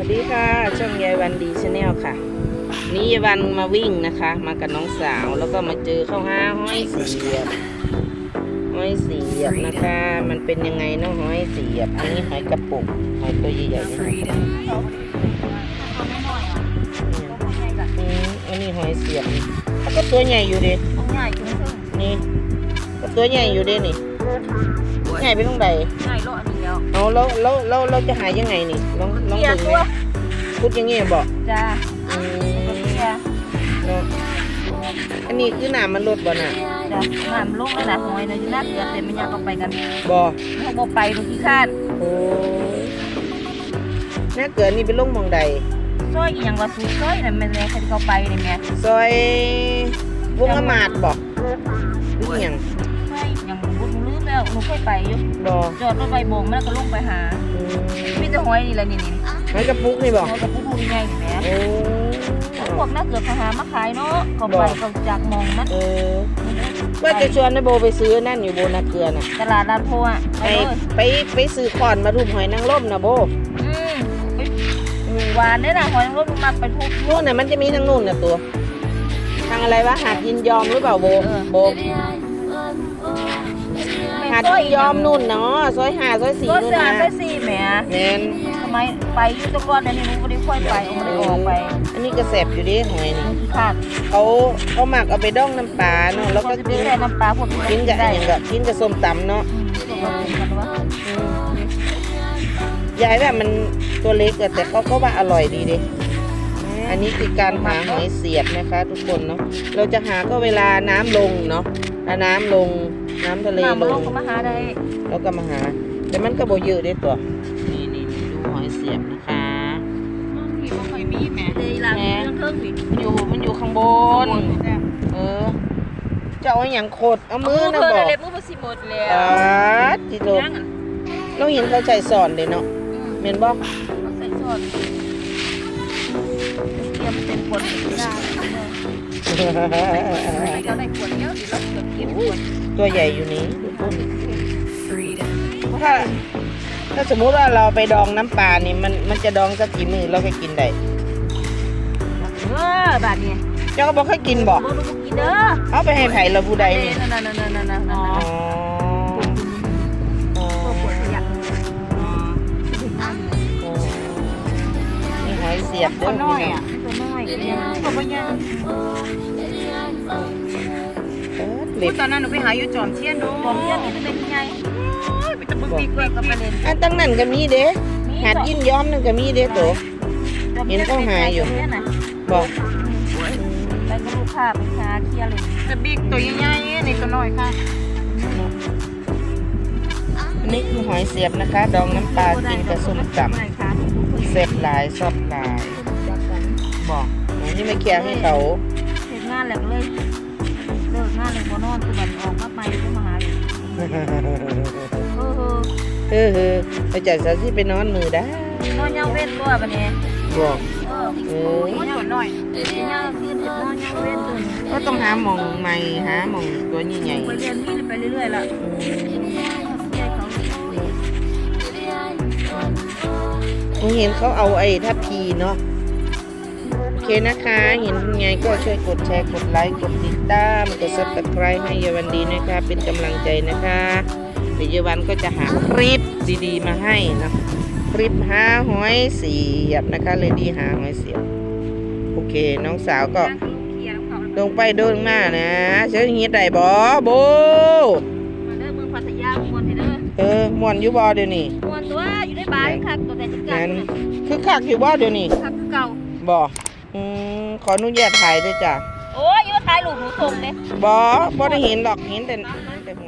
วัสดีค่ะ ช่องยายวันดีชาแนลค่ะ นี่ยายวันมาวิ่งนะคะ มากับน้องสาวแล้วก็มาเจอเข้าห้าห้อยเสียบห้อยเสียบนะคะ มันเป็นยังไงเนาะห้อยเสียบ อันนี้หอยกระปุกหอยตัวใหญ่ๆนี่นะคะอืมอันนี้หอยเสียบแล้วก็ตัวใหญ่อยู่เด็นี่ก็ตัวใหญ่อยู่เด้นี่ใหญ่ไปตรงใดเอาแล้วแล้วแล้วเราจะหายยังไงนี่ลองลองดูไหมพูดอยังงี้บอกจ้าอืมจ้าเนาะอันนี้คือน้ำมันลดบ่น่ะจ้าน้ำลงแล้วนะหอยนะอยู่หน้าเกลือเต็มไม่ยากก็ไปกันบ่เขาบอกไปดูที่คาดโอ้ยน่าเกิดนี่เป็นลงหมองใดซอยอีหยังว่าสูซอยนั่นแม่นแลใครที่เขาไปนี่แม่ซอยวงอมาดบ่หรือหยังซ อยอีหยังบ่รู้ลืมแล้วหนูเคยไปอยู่บ่จอดรถไปโบงแล้วก็ลงไปหาอืมมีแต่หอยนี่แหละนี่นี่หอยกระปุกนี่บ่หอยกับผู้ผู้ใหญ่นี่แหม่โอ้พวกหน้าเกลือเขาหามาขายเนาะเขาไปเขาจากมองมันเออว่าจะชวนนายโบไปซื้อนั่นอยู่โบนาเกลือน่ะตลาดลานโพอะไปไปเลยไปไปซื้อขอนมารูปหอยนางรมนะโบอืมไปหวานได้อนะหอยนางรมมาไปทุกนู่นน่ะมันจะมีทางนู่นน่ะตัว ทางอะไรวะหาดยินยอมหรือเปล่าโบโบ หาดยินยอมนู่นเนาะซอยห้าซอยสี่ก็นู่นเสือนะไปสี่แหมแมนทำไมไปอยุตะกอนในนี้หนูไม่ได้ค่อยไปเอาไม่ได้ออกไปอันนี้กระแสบอยู่ดิหอยนี่มันขี้ขาดเขาเขาหมักเอาไปดองน้ำปลาเนาะแล้วก็จะกินได้น้ำปลาพวกกินกับได้อย่างกับกินกับส้มตำเนาะอืมพวกเรากินกันวะอืมยายแบบมันตัวเล็กอะแต่เขาก็ว่าอร่อยดีดิอันนี้คือการหาหอยเสียบนะคะ ทุกคนเนาะเราจะหาก็เวลาน้ำลงเนาะถ้าน้ำลง น้ำทะเลน้ำมันลลงงก็มาหาได้แล้วก็มาหา แต่มันก็บ่เยอะเด้ตัว นี่นี่นี่ดูหอยเสียบนะคะผีมันเคยมีแหมเลยลาเรื่องเครื่องผีมันอยู่มันอยู่ข้างบน เออเจะเอาอย่างโคตรเอามือนะเพื่บออนกเล็บมือมาสิหมดแล้อ่วาจิโตเราเห็นเขาใจสอนเลยเนาะเมนบอกเขาใส่ซอสเตรียมเป็นขวดไม่ได้เราได้ขวดเยอะหรือเราเก็บเก็บขวด ตัวใหญ่อยู่นี้ทุกคนถ้า ถ้าสมมุติว่าเราไปดองน้ำปลานี่มันมันจะดองสักกี่มือเราก็กินได้เออบาทเนี่ยเจ้าก็บอกให้กินบอกบ่รู้กินเด้อเอาไปให้ไผ่เราผู้ใดนี่นั่นนั่นนั่นนั่นนั่นอ๋ออ๋อขวดขยะนี่หอยเสียบเด้อตัวน้อยพี่อะตัวน้อยตัวบ่ยังเออ เหล็กตอนนั้นหนูไปหาอยู่จอมเทียนดูตัวเนี้ยนี่เป็นยังไงไปตะบึกปีปีกกเล็กก็ไปเล่นอันตั้งนั่นก็มีเด้หาดยินย้อมนั่นก็มีเด้ตัวบอกไปกับลูกค้าไปหาเคลียร์เลยตะบิกตัวใหญ่ๆนี่ตัวน้อยค่ะอันนี้คือหอยเสียบนะคะ ดองน้ำปลากินกับส้มตำเสียบหลายชอบหลายบอกอันนี้ไม่แคร์ให้เขาเสร็จงานแล้วก็เลยเลิกงานเลยบ่นอนตัวบัดออกมาใหม่ก็มาหาอยู่เออเฮ้อเฮ้อไปจ่ายสาที่ไปนอนมือได้นอนยังเว้นตัวบัดนี้บอกเออเออตัวน้อยยังคืนนอนยังเว้นตัวนี้ก็ต้องหาหมองใหม่หาหมองตัวใหญ่ไปเรียนนี่ไปเรื่อยๆล่ะๆผมเห็นเขาเอาไอ้ทัพพีเนาะโอ เคนะคะ เห็นไงก็ช่วยกดแชร์ กดไลค์ กดติดตาม กดซับสไครต์ให้เยาวันดีนะคะ เป็นกำลังใจนะคะเดี๋ยวเยาวันก็จะหาคลิปดีๆ มาให้นะคลิปหาหอยเสียบนะคะเลยดีหาหอยเสียบ โอเค น้องสาวก็เคลียร์เขาลงไปเดินมานะเชิญเฮียได้บ่โบมาเด้อมือพัทยามวนเด้อเออม่วนอยู่บ่เดี๋ยวนี้มวนตัวอยู่ในบ้านคักตัวแต่จัดการงั้นคือคักอยู่บ่เดี๋ยวนี้คักคือเก่าบ่ อืมขออนุญาตถ่ายด้วยจ้ะ โอ้ยยังมาถ่ายรูปหนูส่งเลยบ่บ่ได้เห็นหรอกเห็นแต่เห็นแต่หัว